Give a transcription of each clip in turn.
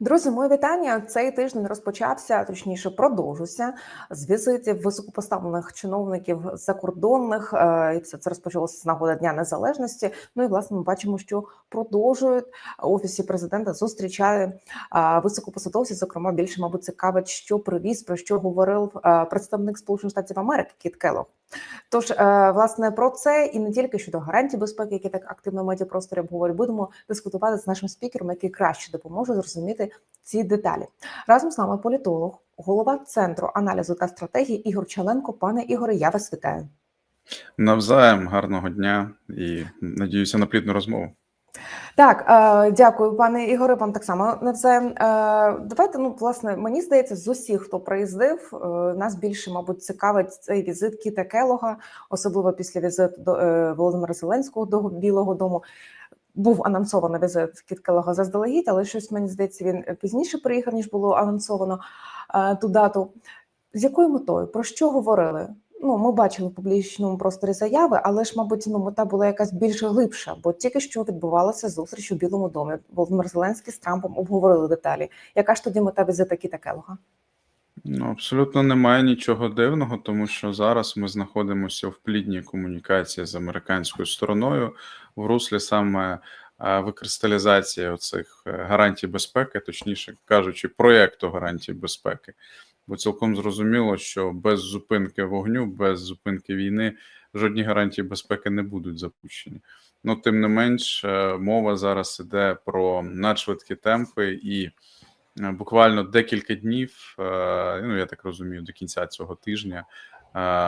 Друзі, моє вітання. Цей тиждень розпочався, точніше, продовжився з візитів високопоставлених чиновників закордонних. е, І все це розпочалося з нагоди Дня Незалежності. Ну і власне ми бачимо, що продовжують офісі президента зустрічати а, високопосадовців. Зокрема, більше, мабуть, цікавить, що привіз, про що говорив е, представник Сполучених Штатів Америки Кіт Келлог. Тож, е, власне, про це і не тільки щодо гарантій безпеки, які так активно в медіапросторі обговорюють, будемо дискутувати з нашим спікером, який краще допоможе зрозуміти ці деталі. Разом з нами політолог, голова центру аналізу та стратегії Ігор Чаленко. Пане Ігоре, я вас вітаю. Навзаєм, гарного дня і надіюся на плідну розмову. Так, е, дякую, пане Ігоре. Вам так само на це. Е, давайте, ну, власне, мені здається, з усіх, хто приїздив, е, нас більше, мабуть, цікавить цей візит Кіта Келога, особливо після візиту до Володимира Зеленського до Білого Дому. Був анонсований візит Кіт Келога заздалегідь, але щось мені здається, він пізніше приїхав, ніж було анонсовано ту дату. З якою метою? Про що говорили? Ну, ми бачили в публічному просторі заяви, але ж, мабуть, ну, мета була якась більш глибша, бо тільки що відбувалася зустріч у Білому домі. Володимир Зеленський з Трампом обговорили деталі. Яка ж тоді мета візита Кіта Келога? Ну, абсолютно немає нічого дивного, тому що зараз ми знаходимося в плідній комунікації з американською стороною в руслі саме е, викристалізації оцих е, гарантій безпеки, точніше кажучи, проєкту гарантій безпеки. Бо цілком зрозуміло, що без зупинки вогню, без зупинки війни жодні гарантії безпеки не будуть запущені. Ну, тим не менш, е, мова зараз іде про надшвидкі темпи і е, буквально декілька днів, е, ну я так розумію, до кінця цього тижня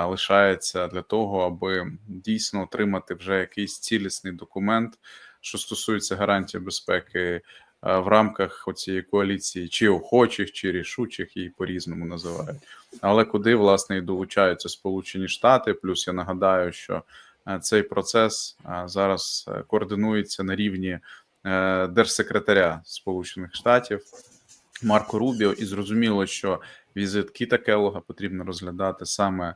лишається для того, аби дійсно отримати вже якийсь цілісний документ, що стосується гарантій безпеки в рамках цієї коаліції, чи охочих, чи рішучих, її по-різному називають. Але куди власне і долучаються Сполучені Штати? Плюс я нагадаю, що е, цей процес е, зараз е, координується на рівні е, держсекретаря Сполучених Штатів Марко Рубіо, і зрозуміло, що візит Кіта Келлога потрібно розглядати саме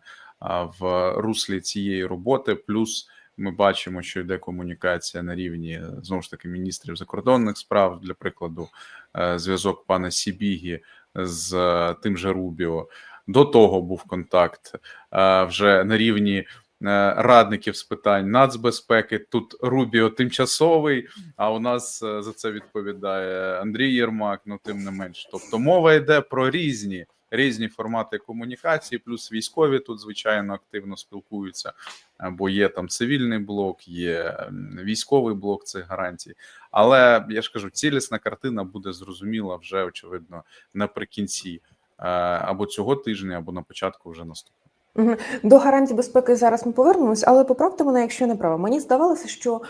в руслі цієї роботи. Плюс ми бачимо, що йде комунікація на рівні е, знову ж таки міністрів закордонних справ. Для прикладу, е, зв'язок пана Сібігі з е, тим же Рубіо. До того був контакт вже на рівні радників з питань нацбезпеки. Тут Рубіо тимчасовий, а у нас за це відповідає Андрій Єрмак. Ну тим не менш, тобто мова йде про різні. Різні формати комунікації, плюс військові тут звичайно активно спілкуються, е, бо є там цивільний блок, є військовий блок цих гарантій. Але я ж кажу, цілісна картина буде зрозуміла вже очевидно наприкінці е, або цього тижня, або на початку вже наступного. До гарантій безпеки зараз ми повернемось, але поправте мене, якщо не права. Мені здавалося, що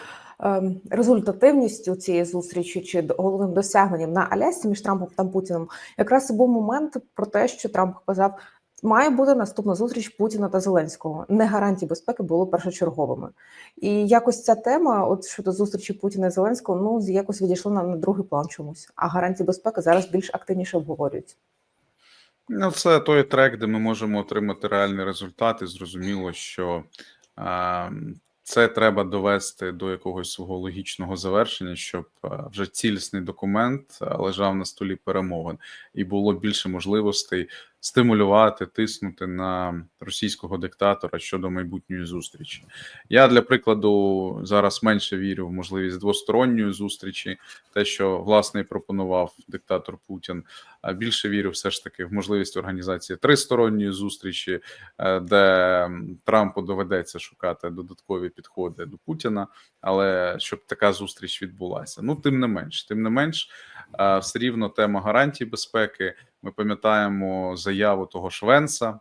результативністю цієї зустрічі чи головним досягненням на Алясці між Трампом та Путіним якраз і був момент про те, що Трамп казав, має бути наступна зустріч Путіна та Зеленського. Не гарантії безпеки були першочерговими. І якось ця тема, от щодо зустрічі Путіна і Зеленського, ну якось відійшла на, на другий план чомусь. А гарантії безпеки зараз більш активніше обговорюють. Ну, це той трек, де ми можемо отримати реальний результат, і зрозуміло, що а, це треба довести до якогось свого логічного завершення, щоб вже цілісний документ лежав на столі перемовин, і було більше можливостей стимулювати, тиснути на російського диктатора щодо майбутньої зустрічі. Я для прикладу зараз менше вірю в можливість двосторонньої зустрічі, те, що власне пропонував диктатор Путін. А більше вірю все ж таки в можливість організації тристоронньої зустрічі, е, де Трампу доведеться шукати додаткові підходи до Путіна, але щоб така зустріч відбулася. Ну тим не менш, тим не менш, е, все рівно тема гарантій безпеки. Ми пам'ятаємо заяву того ж Венса,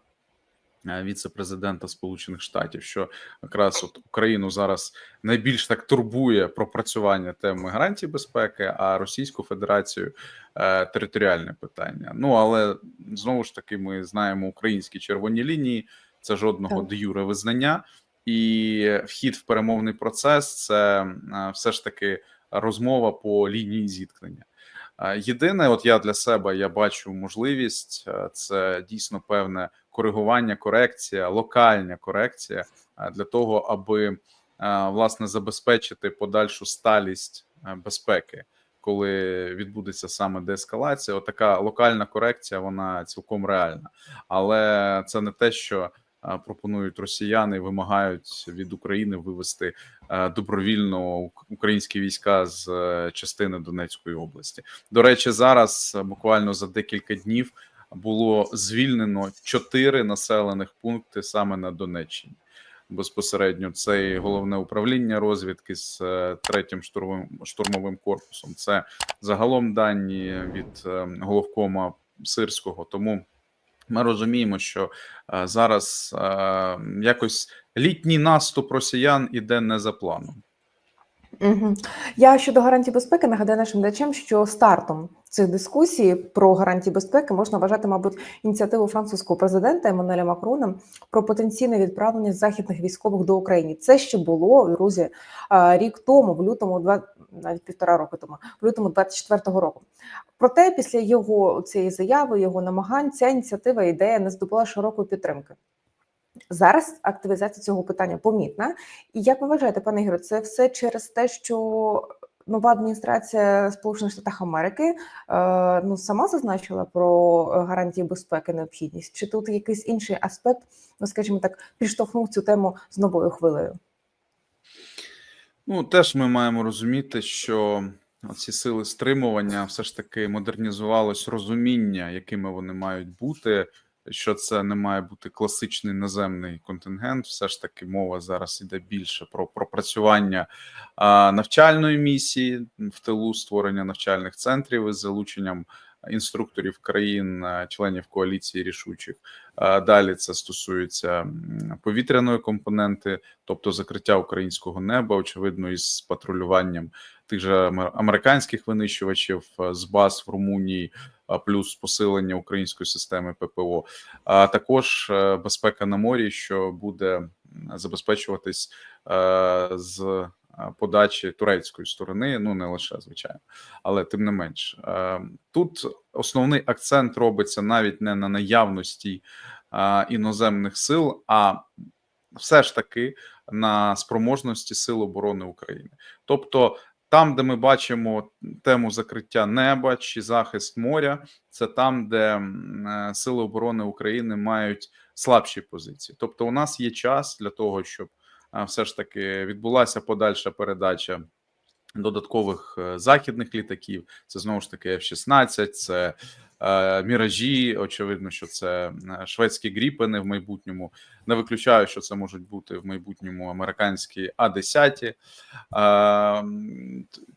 е, віце-президента Сполучених Штатів, що якраз от Україну зараз найбільш так турбує пропрацювання теми гарантій безпеки, а Російську Федерацію е, територіальне питання. Ну але знову ж таки, ми знаємо українські червоні лінії, це жодного де юре визнання, і вхід в перемовний процес це е, все ж таки розмова по лінії зіткнення. Єдине, от я для себе я бачу можливість е, це дійсно певне коригування, корекція, локальна корекція е, для того, аби е, власне забезпечити подальшу сталість безпеки коли відбудеться саме деескалація, отака локальна корекція, вона цілком реальна, але це не те, що пропонують росіяни, вимагають від України вивести е, добровільно українські війська з е, частини Донецької області. До речі, зараз е, буквально за декілька днів було звільнено чотири населених пункти саме на Донеччині. Безпосередньо це і головне управління розвідки з третім штурмовим штурмовим корпусом. Це загалом дані від головкома Сирського. Тому ми розуміємо, що е, зараз е, якось літній наступ росіян іде не за планом. Угу. Я щодо гарантій безпеки нагадаю нашим глядачам, що стартом цих дискусій про гарантії безпеки можна вважати, мабуть, ініціативу французького президента Еммануеля Макрона про потенційне відправлення західних військових до України. Це ще було друзі рік тому, в лютому, два навіть півтора року тому, в лютому 24-го року. Проте, після його цієї заяви, його намагань, ця ініціатива ідея не здобула широкої підтримки. Зараз активізація цього питання помітна. І як ви вважаєте, пане Ігоре, це все через те, що нова адміністрація Сполучених Штатів Америки е, ну сама зазначила про гарантії безпеки необхідність? Чи тут якийсь інший аспект, ну скажімо так, підштовхнув цю тему з новою хвилею? Ну, теж ми маємо розуміти, що ці сили стримування все ж таки модернізувалось розуміння, якими вони мають бути. Що це не має бути класичний наземний контингент, все ж таки мова зараз іде більше про пропрацювання навчальної місії в тилу створення навчальних центрів із залученням інструкторів країн, членів коаліції рішучих. Далі це стосується повітряної компоненти, тобто закриття українського неба, очевидно, із патрулюванням тих же аме- американських винищувачів з баз в Румунії, плюс посилення української системи ППО, а також е, безпека на морі, що буде забезпечуватись е, з е, подачі турецької сторони, ну не лише звичайно, але тим не менш, тут основний акцент робиться навіть не на наявності іноземних сил, а все ж таки на спроможності Сил оборони України, тобто. Там, де ми бачимо тему закриття неба чи захист моря, це там, де е, Сили оборони України мають слабші позиції. Тобто, у нас є час для того, щоб е, все ж таки відбулася подальша передача додаткових е, західних літаків. Це знову ж таки F-16, це е, міражі. Очевидно, що це е, шведські гріпени в майбутньому. Не виключаю, що це можуть бути в майбутньому американські А-10. Е,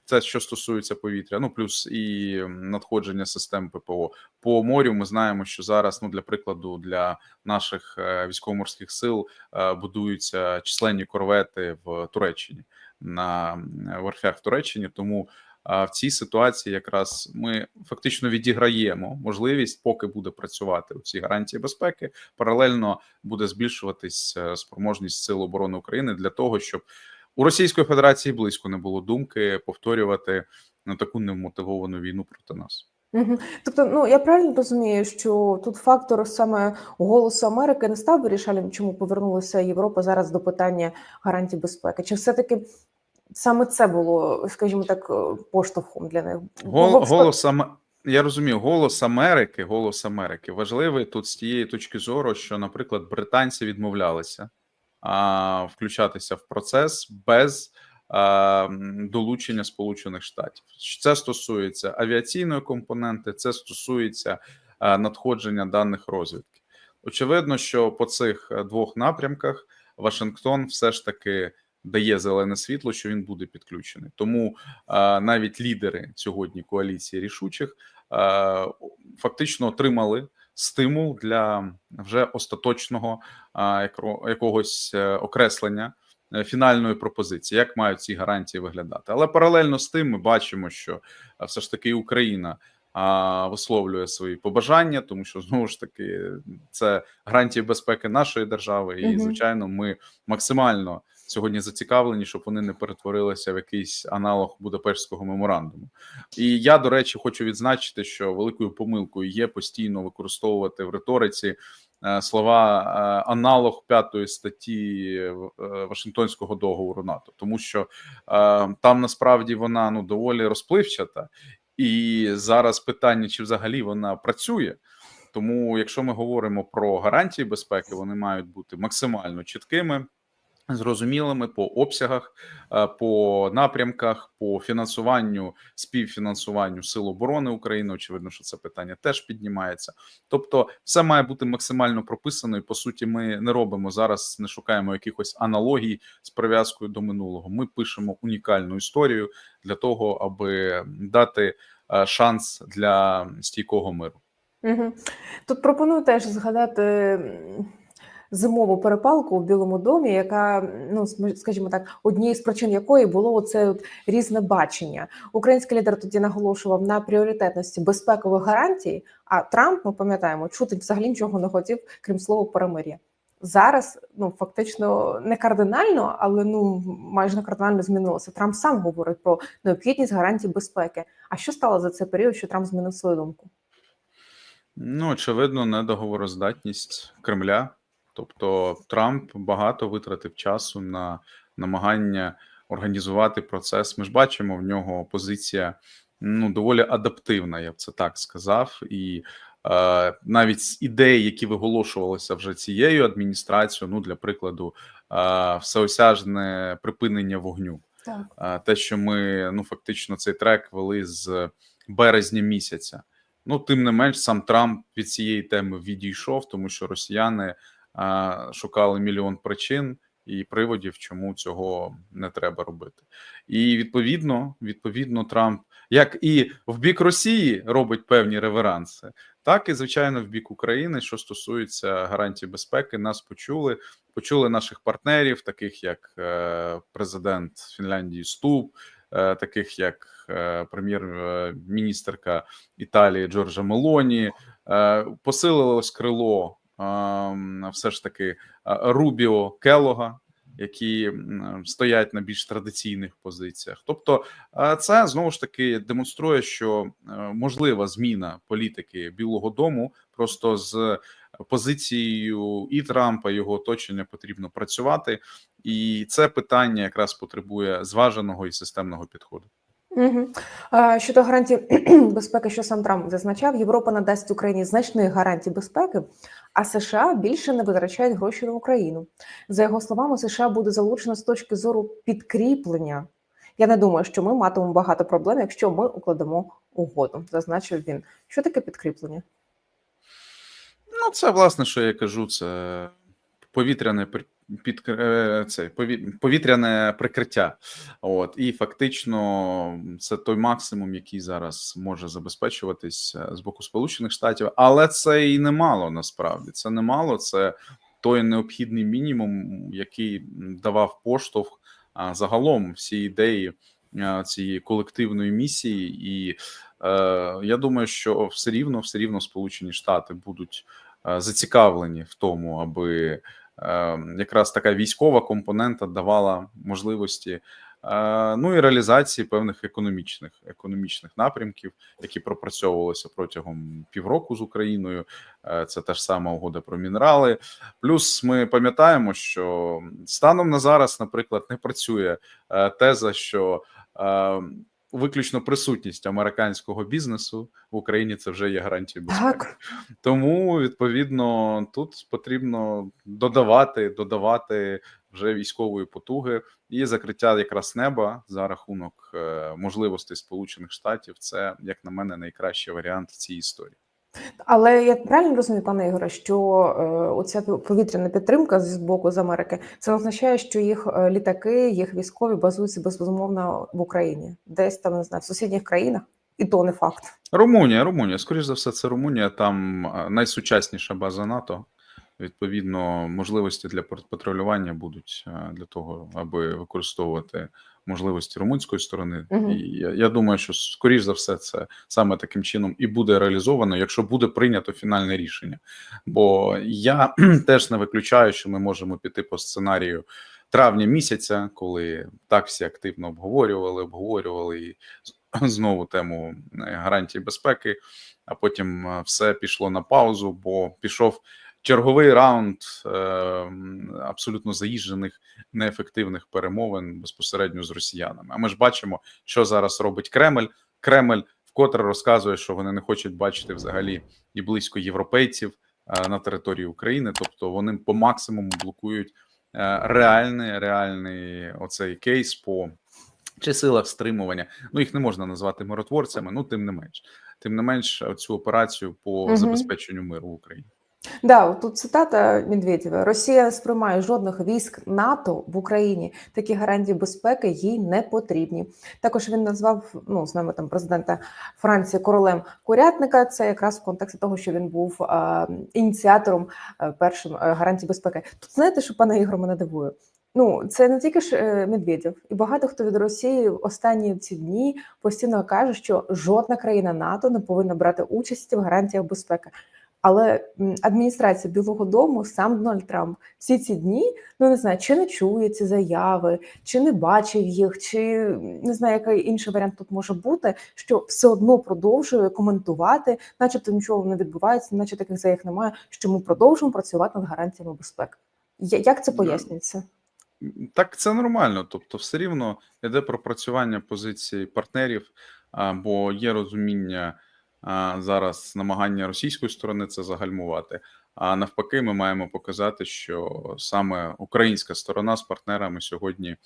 Це що стосується повітря. Ну плюс і надходження систем ППО по морю. Ми знаємо, що зараз, ну для прикладу, для наших військово-морських сил будуються численні корвети в Туреччині на верфях в Туреччині. Тому в цій ситуації якраз ми фактично відіграємо можливість, поки буде працювати у цій гарантії безпеки. Паралельно буде збільшуватись е, спроможність сил оборони України для того, щоб у Російської Федерації близько не було думки повторювати ну, таку невмотивовану війну проти нас. Тобто, ну я правильно розумію, що тут фактор саме голосу Америки не став вирішальним, чому повернулася Європа зараз до питання гарантій безпеки? Чи все-таки саме це було, скажімо так, е, поштовхом для них? Гол, голос я розумію, голос Америки, голос Америки важливий тут з тієї точки зору, що, наприклад, британці відмовлялися а, включатися в процес без а, долучення Сполучених Штатів. Це стосується авіаційної компоненти, це стосується а, надходження даних розвідки. Очевидно, що по цих е, двох напрямках Вашингтон все ж таки дає зелене світло, що він буде підключений. Тому навіть лідери сьогодні коаліції рішучих фактично отримали стимул для вже остаточного якогось е, окреслення е, фінальної пропозиції, як мають ці гарантії виглядати. Але паралельно з тим ми бачимо, що все ж таки Україна. А висловлює свої побажання, тому що знову ж таки це гарантії безпеки нашої держави, і звичайно, ми максимально сьогодні зацікавлені, щоб вони не перетворилися в якийсь аналог Будапештського меморандуму. І я, до речі, хочу відзначити, що великою помилкою є постійно використовувати в риториці е, слова е, аналог п'ятої статті е, Вашингтонського договору НАТО, тому що там насправді вона ну доволі розпливчата, і зараз питання, чи взагалі вона працює. Тому, якщо ми говоримо про гарантії безпеки, вони мають бути максимально чіткими, зрозумілими по обсягах, е, по напрямках, по фінансуванню, співфінансуванню Сил оборони України. Очевидно, що це питання теж піднімається. Тобто, все має бути максимально прописано. І по суті, ми не робимо зараз, не шукаємо якихось аналогій з прив'язкою до минулого. Ми пишемо унікальну історію для того, аби дати е, шанс для стійкого миру. Угу. Тут пропоную теж згадати зимову перепалку в Білому домі, яка, ну скажімо так, однією з причин якої було от різне бачення. Український лідер тоді наголошував на пріоритетності безпекових гарантій. А Трамп, ми пам'ятаємо, чути взагалі нічого не хотів, крім слова перемир'я. Зараз ну фактично не кардинально, але ну майже не кардинально змінилося. Трамп сам говорить про необхідність гарантій безпеки. А що стало за цей період, що Трамп змінив свою думку? Ну, очевидно, недоговороздатність Кремля. Тобто Трамп багато витратив часу на намагання організувати процес. Ми ж бачимо, в нього позиція ну доволі адаптивна, я б це так сказав. І е, навіть з ідей, які виголошувалися вже цією адміністрацією, ну для прикладу, е, всеосяжне припинення вогню. Так. А, те, що ми ну фактично цей трек вели з березня місяця. Ну, тим не менш, сам Трамп від цієї теми відійшов, тому що росіяни шукали мільйон причин і приводів, чому цього не треба робити. І відповідно, відповідно, Трамп, як і в бік Росії робить певні реверанси, так і звичайно в бік України, що стосується гарантій безпеки, нас почули. Почули наших партнерів, таких як е, президент Фінляндії Ступ, е, таких як е, прем'єр-міністерка Італії Джорджа Мелоні. Посилилось крило все ж таки Рубіо Келога, які стоять на більш традиційних позиціях. Тобто, це знову ж таки демонструє, що е, можлива зміна політики Білого Дому просто з позицією і Трампа, і його оточення потрібно працювати, і це питання якраз потребує зваженого і системного підходу. Угу. Щодо гарантій безпеки, що сам Трамп зазначав, Європа надасть Україні значних гарантій безпеки, а США більше не витрачають гроші на Україну. За його словами, США буде залучено з точки зору підкріплення. Я не думаю, що ми матимемо багато проблем, якщо ми укладемо угоду, зазначив він. Що таке підкріплення? Ну, це власне, що я кажу, це повітряне під е, це повітряне прикриття. От і фактично це той максимум, який зараз може забезпечуватись е, з боку Сполучених Штатів, але це і немало насправді. Це немало. Це той необхідний мінімум, який давав поштовх загалом всі ідеї цієї колективної місії, і е, я думаю, що все рівно, все рівно Сполучені Штати будуть е, зацікавлені в тому, аби якраз така військова компонента давала можливості. е, Ну і реалізації певних економічних економічних напрямків, які пропрацьовувалися протягом півроку з Україною. Е, Це та ж сама угода про мінерали. Плюс ми пам'ятаємо, що станом на зараз, наприклад, не працює е, теза, що е, виключно присутність американського бізнесу в Україні це вже є гарантією безпеки. Так, Тому відповідно тут потрібно додавати, додавати вже військової потуги і закриття якраз неба за рахунок е, можливостей Сполучених Штатів. Це як на мене найкращий варіант в цій історії. Але я правильно розумію, пане Ігоре, що е, оця повітряна підтримка з боку з Америки це означає, що їх е, літаки, їх військові базуються безумовно в Україні, десь там не знаю, в сусідніх країнах, і то не факт. Румунія, Румунія, скоріш за все, це Румунія. Там е, найсучасніша база НАТО. Відповідно, можливості для пат- патрулювання будуть для того, аби використовувати можливості румунської сторони. Мгм. І я, я думаю, що скоріш за все, це саме таким чином і буде реалізовано, якщо буде прийнято фінальне рішення. Бо я теж не виключаю, що ми можемо піти по сценарію травня місяця, коли так всі активно обговорювали, обговорювали і знову тему е, гарантій безпеки, а потім е, все пішло на паузу, бо пішов черговий раунд е, абсолютно заїжджених неефективних перемовин безпосередньо з росіянами. А ми ж бачимо, що зараз робить Кремль. Кремль вкотре розказує, що вони не хочуть бачити взагалі і близько європейців е, на території України, тобто вони по максимуму блокують е, реальний, реальний оцей кейс по чи силах стримування. Ну їх не можна назвати миротворцями, ну тим не менш, тим не менш, цю операцію по Мгм. забезпеченню миру в Україні. Да, тут цитата Медведєва: Росія не сприймає жодних військ НАТО в Україні. Такі гарантії безпеки їй не потрібні. Також він назвав ну з нами там президента Франції королем курятника. Це якраз в контексті того, що він був а, ініціатором а, першим а, гарантій безпеки. Тут знаєте, що пане Ігор мене дивує. Ну, це не тільки ж е, Медведєв, і багато хто від Росії в останні ці дні постійно каже, що жодна країна НАТО не повинна брати участь в гарантіях безпеки. Але адміністрація Білого Дому, сам Дональд Трамп, всі ці дні, ну не знаю, чи не чує ці заяви, чи не бачив їх, чи не знаю, який інший варіант тут може бути, що все одно продовжує коментувати, начебто нічого не відбувається, наче таких заяв немає, що ми продовжуємо працювати над гарантіями безпеки. Як це пояснюється? Так, це нормально. Тобто, все рівно йде пропрацювання позиції партнерів, бо є розуміння зараз намагання російської сторони це загальмувати. А навпаки, ми маємо показати, що саме українська сторона з партнерами сьогодні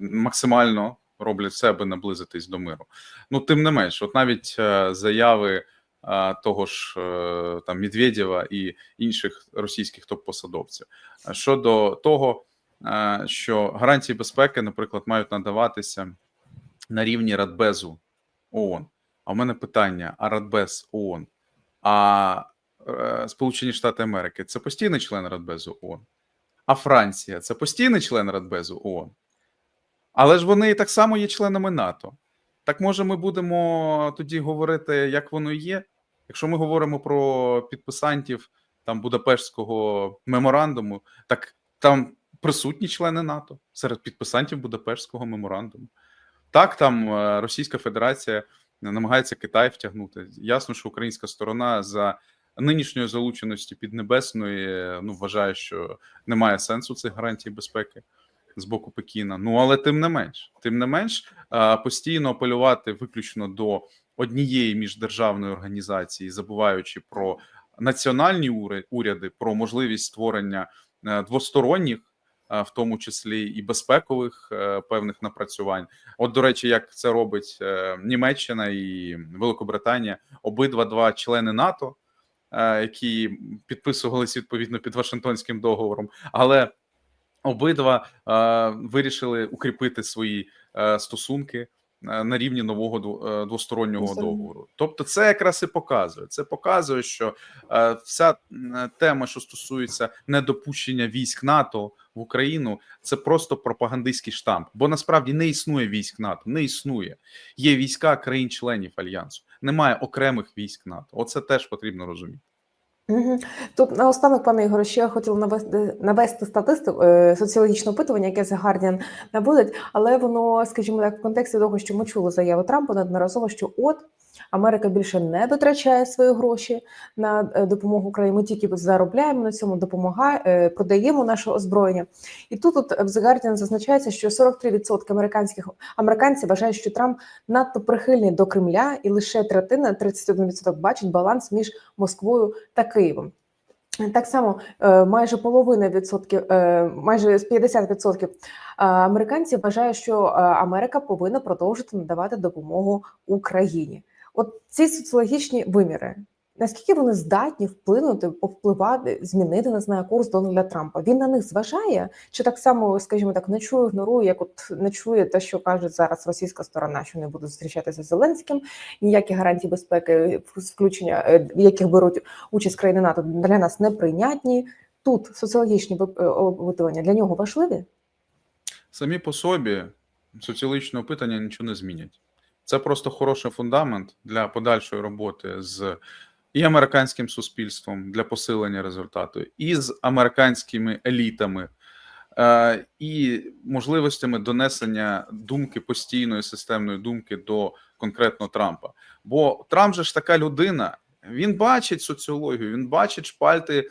максимально роблять все, аби наблизитись до миру. Ну, тим не менш, от навіть е, заяви того ж е, там Медведєва і інших російських топ-посадовців. Щодо того, е, що гарантії безпеки, наприклад, мають надаватися на рівні Радбезу ООН. А в мене питання: а Радбез ООН, а е, Сполучені Штати Америки це постійний член Радбезу ООН, а Франція це постійний член Радбезу ООН. Але ж вони так само є членами НАТО. Так може, ми будемо тоді говорити, як воно є? Якщо ми говоримо про підписантів там Будапештського меморандуму, так там присутні члени НАТО серед підписантів Будапештського меморандуму. Так, там е, Російська Федерація намагається Китай втягнути. Ясно, що українська сторона за нинішньої залученості Піднебесної ну вважає, що немає сенсу цих гарантій безпеки з боку Пекіна. Ну але тим не менш, тим не менш, постійно апелювати виключно до однієї міждержавної організації, забуваючи про національні уряди, про можливість створення е, двосторонніх, в тому числі і безпекових е, певних напрацювань. От, до речі, як це робить е, Німеччина і Великобританія, обидва два члени НАТО, е, які підписувалися відповідно під Вашингтонським договором, але обидва е, вирішили укріпити свої е, стосунки е, на рівні нового е, двостороннього Двостороннього. договору. Тобто, це якраз і показує. Це показує, що е, вся тема, що стосується недопущення військ НАТО в Україну, це просто пропагандистський штамп. Бо насправді не існує військ НАТО, не існує. Є війська країн-членів альянсу. Немає окремих військ НАТО. Оце теж потрібно розуміти. Угу. Тут наостанок, пане Ігоре, ще я хотіла навести, навести статистику е, соціологічне опитування, яке The Guardian наводить, але воно, скажімо так, в контексті того, що ми чули заяву Трампа неодноразово, що от Америка більше не витрачає свої гроші на е, допомогу Україні. Ми тільки заробляємо на цьому, допомагаємо, е, продаємо наше озброєння. І тут от в The Guardian зазначається, що 43% американських американців вважають, що Трамп надто прихильний до Кремля, і лише третина, 31% бачить баланс між Москвою та Києвом. Так само е, майже половина відсотків, майже з 50% е, американців вважають, що Америка повинна продовжити надавати допомогу Україні. От ці соціологічні виміри. Наскільки вони здатні вплинути, повпливати, змінити не знаю, курс Дональда Трампа? Він на них зважає, чи так само, скажімо так, не чує, ігнорує, як от не чує те, що каже зараз російська сторона, що не буде зустрічатися з Зеленським, ніякі гарантії безпеки, включення е, яких беруть участь країни НАТО для нас неприйнятні. Тут соціологічні е, опитування для нього важливі. Самі по собі соціологічне опитання нічого не змінять. Це просто хороший фундамент для подальшої роботи з і американським суспільством для посилення результату, і з американськими елітами е, і можливостями донесення думки постійної системної думки до конкретно Трампа. Бо Трамп же ж така людина, він бачить соціологію, він бачить шпальти е,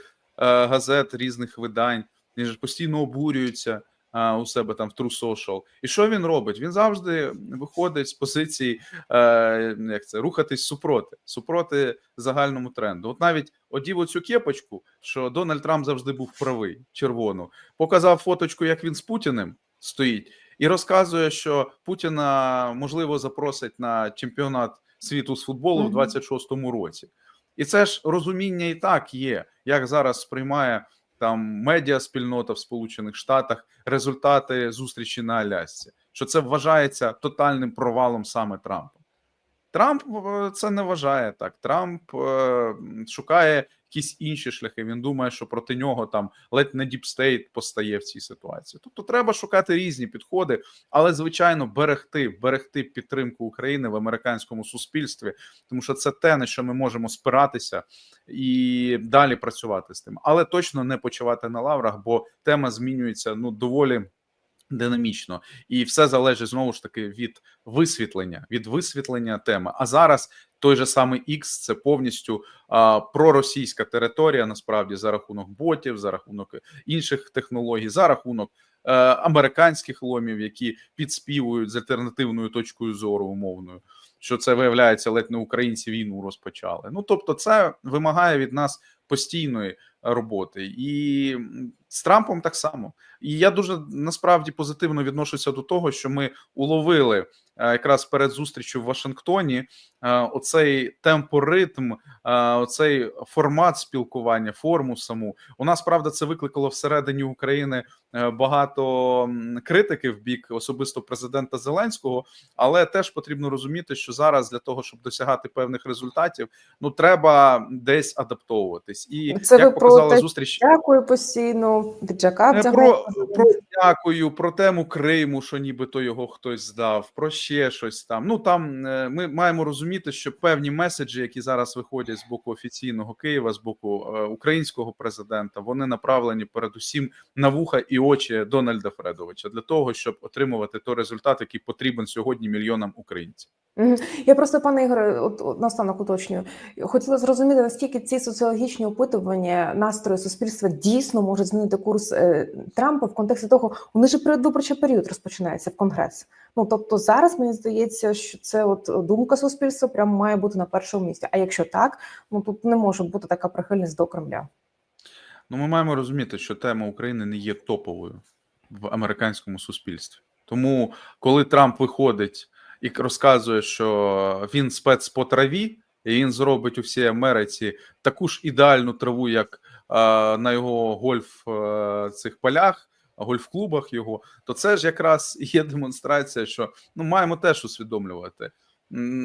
газет різних видань, він ж постійно обурюється у себе там в True Social. І що він робить? Він завжди виходить з позиції е, як це рухатись супроти, супроти загальному тренду. От навіть одів оцю кепочку, що Дональд Трамп завжди був правий, червону, показав фоточку, як він з Путіним стоїть, і розказує, що Путіна можливо запросить на чемпіонат світу з футболу Мгм. в 26-му році. І це ж розуміння і так є, як зараз сприймає там медіа спільнота в Сполучених Штатах результати зустрічі на Алясці, що це вважається тотальним провалом саме Трампа. Трамп е, це не вважає так. Трамп е, шукає якісь інші шляхи. Він думає, що проти нього там ледь не діпстейт постає в цій ситуації. Тобто треба шукати різні підходи, але звичайно берегти, берегти підтримку України в американському суспільстві, тому що це те, на що ми можемо спиратися і далі працювати з тим, але точно не почувати на лаврах, бо тема змінюється ну доволі. Динамічно і все залежить знову ж таки від висвітлення, від висвітлення теми. А зараз той же самий X – це повністю а, проросійська територія, насправді за рахунок ботів, за рахунок інших технологій, за рахунок е, американських ломів, які підспівують з альтернативною точкою зору умовною. Що це виявляється, ледь не українці війну розпочали. Ну тобто, це вимагає від нас постійної роботи, і з Трампом так само. І я дуже насправді позитивно відношуся до того, що ми уловили е, якраз перед зустрічю в Вашингтоні е, оцей темпоритм, е, оцей формат спілкування, форму саму. У нас правда це викликало всередині України багато критики в бік особисто президента Зеленського, але теж потрібно розуміти, що зараз для того, щоб досягати певних результатів, ну треба десь адаптовуватись. І Це ви як про показала те, зустріч. Дякую постійно. Піджака Е. Про, про дякую, про тему Криму, що нібито його хтось здав, про ще щось там. Ну там е, ми маємо розуміти, що певні меседжі, які зараз виходять з боку офіційного Києва, з боку е, українського президента, вони направлені передусім на вуха і очі Дональда Фредовича для того, щоб отримувати той результат, який потрібен сьогодні мільйонам українців. Я просто, пане Ігоре, от, от наостанок уточнюю. Хотіла зрозуміти, наскільки ці соціологічні опитування настрою суспільства дійсно можуть змінити курс е, Трампа в контексті того, у них же передвиборчий період розпочинається в Конгрес. Ну тобто зараз мені здається, що це от думка суспільства прямо має бути на першому місці. А якщо так, ну тут не може бути така прихильність до Кремля. Ну, ми маємо розуміти, що тема України не є топовою в американському суспільстві. Тому, коли Трамп виходить і розказує, що він спец по траві, і він зробить у всій Америці таку ж ідеальну траву, як е, на його гольф е, цих полях, гольф-клубах його, то це ж якраз є демонстрація, що ну маємо теж усвідомлювати.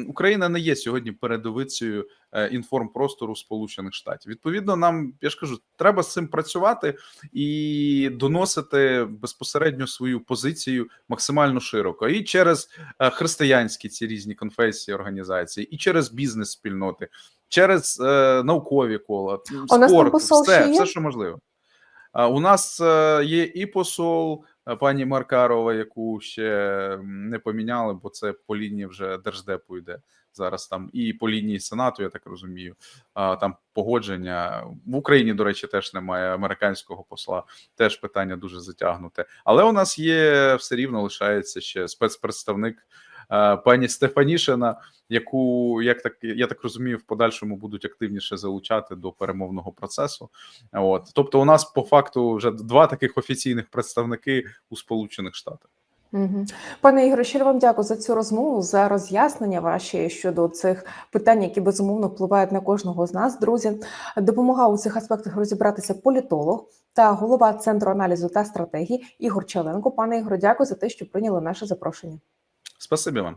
Україна не є сьогодні передовицею е, інформпростору Сполучених Штатів. Відповідно, нам я ж кажу, треба з цим працювати і доносити безпосередньо свою позицію максимально широко і через е, християнські ці різні конфесії, організації, і через бізнес-спільноти, через е, наукові кола, спорт, все, все, що можливо. У нас е, є і посол е, пані Маркарова, яку ще не поміняли, бо це по лінії вже держдепу йде зараз. Там і по лінії сенату, я так розумію. Там погодження в Україні, до речі, теж немає американського посла. Теж питання дуже затягнуте. Але у нас є все рівно лишається ще спецпредставник. Е, Пані Стефанішина, яку як так я так розумію, в подальшому будуть активніше залучати до перемовного процесу. От тобто, у нас по факту вже два таких офіційних представники у Сполучених Штатах. Пане Ігоре, щиро вам дякую за цю розмову, за роз'яснення ваші щодо цих питань, які безумовно впливають на кожного з нас. Друзі, допомагав у цих аспектах розібратися політолог та голова центру аналізу та стратегії Ігор Челенко. Пане Ігоре, дякую за те, що прийняли наше запрошення. Спасибі вам.